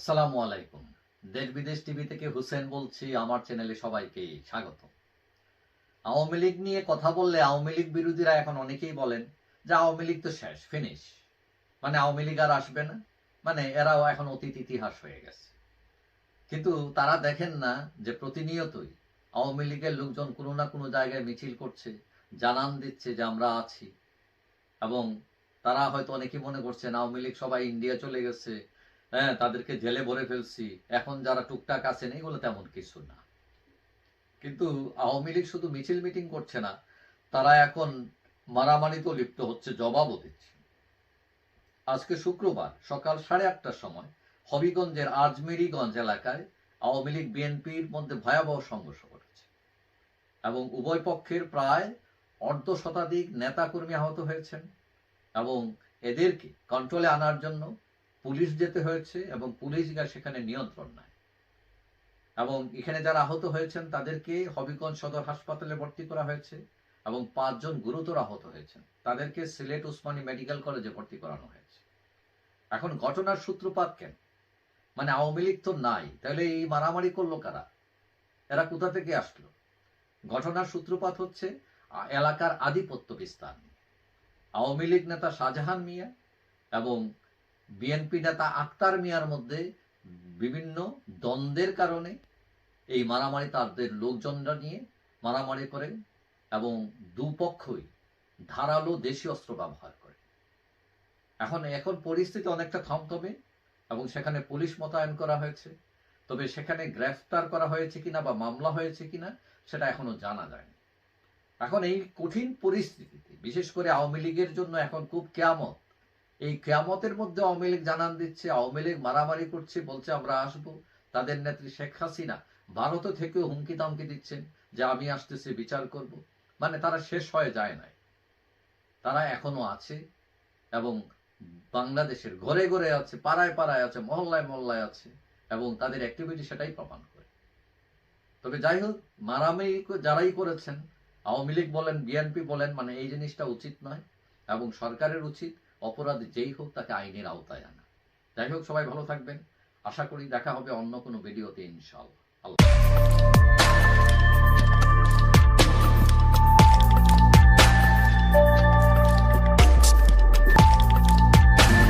আসসালামু আলাইকুম। দেশ বিদেশ টিভি থেকে হুসেন বলছি, আমার চ্যানেলে সবাইকে স্বাগত। আওয়ামী লীগ নিয়ে কথা বললে আওয়ামী লীগ বিরোধীরা এখন অনেকেই বলেন যে আওয়ামী লীগ তো শেষ ফিনিশ মানে আওয়ামী লীগ আর আসবে না। মানে এরাও এখন অতীত ইতিহাস হয়ে গেছে। কিন্তু তারা দেখেন না যে প্রতিনিয়তই আওয়ামী লীগের লোকজন কোনো না কোনো জায়গায় মিছিল করছে, জানান দিচ্ছে যে আমরা আছি। এবং তারা হয়তো অনেকে মনে করছেন আওয়ামী লীগ সবাই ইন্ডিয়া চলে গেছে হ্যাঁ তাদেরকে জেলে ভরে ফেলছি। এখন যারা টুকটাক আছেন এগুলো তেমন কিছু না। কিন্তু আওয়ামী লীগ শুধু মিছিল মিটিং করছে না, তারা এখন মারামারিতেও লিপ্ত হচ্ছে, জবাবও দিচ্ছে। আজকে শুক্রবার সকাল সাড়ে আটটার সময় হবিগঞ্জের আজমেরিগঞ্জ এলাকায় আওয়ামী লীগ বিএনপির মধ্যে ভয়াবহ সংঘর্ষ ঘটেছে এবং উভয় পক্ষের প্রায় অর্ধ শতাধিক নেতাকর্মী আহত হয়েছেন এবং এদেরকে কন্ট্রোলে আনার জন্য পুলিশ যেতে হয়েছে এবং পুলিশ সেখানে নিয়ন্ত্রণ নেয় এবং এখানে যারা আহত হয়েছেন, তাদেরকে হবিগঞ্জ সদর হাসপাতালে ভর্তি করা হয়েছে এবং পাঁচজন গুরুতর আহত হয়েছেন। তাদেরকে সিলেট উসমানী মেডিকেল কলেজে ভর্তি করানো হয়েছে। এখন ঘটনার সূত্রপাত কেন? মানে আওয়ামী লীগ তো নাই, তাহলে এই মারামারি করল কারা? এরা কোথা থেকে আসলো? ঘটনার সূত্রপাত হচ্ছে এলাকার আধিপত্য বিস্তার। আওয়ামী লীগ নেতা শাহজাহান মিয়া এবং বিএনপি নেতা আক্তার মিয়ার মধ্যে বিভিন্ন দ্বন্দ্বের কারণে এই মারামারি তাদের লোকজনরা নিয়ে মারামারি করে এবং দুপক্ষই ধারালো দেশি অস্ত্র ব্যবহার করে। এখন এখন পরিস্থিতি অনেকটা থমথমে এবং সেখানে পুলিশ মোতায়েন করা হয়েছে। তবে সেখানে গ্রেফতার করা হয়েছে কিনা বা মামলা হয়েছে কিনা সেটা এখনও জানা যায়নি। এখন এই কঠিন পরিস্থিতিতে, বিশেষ করে আওয়ামী লীগের জন্য এখন খুব কেয়ামত এই কেয়ামতের মধ্যে আওয়ামী জানান দিচ্ছে, আওয়ামী মারামারি করছে, বলছে আমরা আসব। তাদের নেত্রী শেখ হাসিনা ভারত থেকেও হুমকি দামকি দিচ্ছেন যে আমি আসতেছি, বিচার করব। মানে তারা শেষ হয়ে যায় নাই। তারা এখনও আছে এবং বাংলাদেশের ঘরে ঘরে আছে, পাড়ায় পাড়ায় আছে, মহল্লায় মহল্লায় আছে এবং তাদের অ্যাক্টিভিটি সেটাই প্রমাণ করে। তবে যাই হোক, মারামারি যারাই করেছেন, আওয়ামী লীগ বলেন, বিএনপি বলেন মানে এই জিনিসটা উচিত নয় এবং সরকারের উচিত। অপরাধ যেই হোক তাকে আইনের আওতায় আনা। যাই হোক, সবাই ভালো থাকবেন। আশা করি দেখা হবে অন্য কোনো ভিডিওতে ইনশাল্লাহ আল্লাহ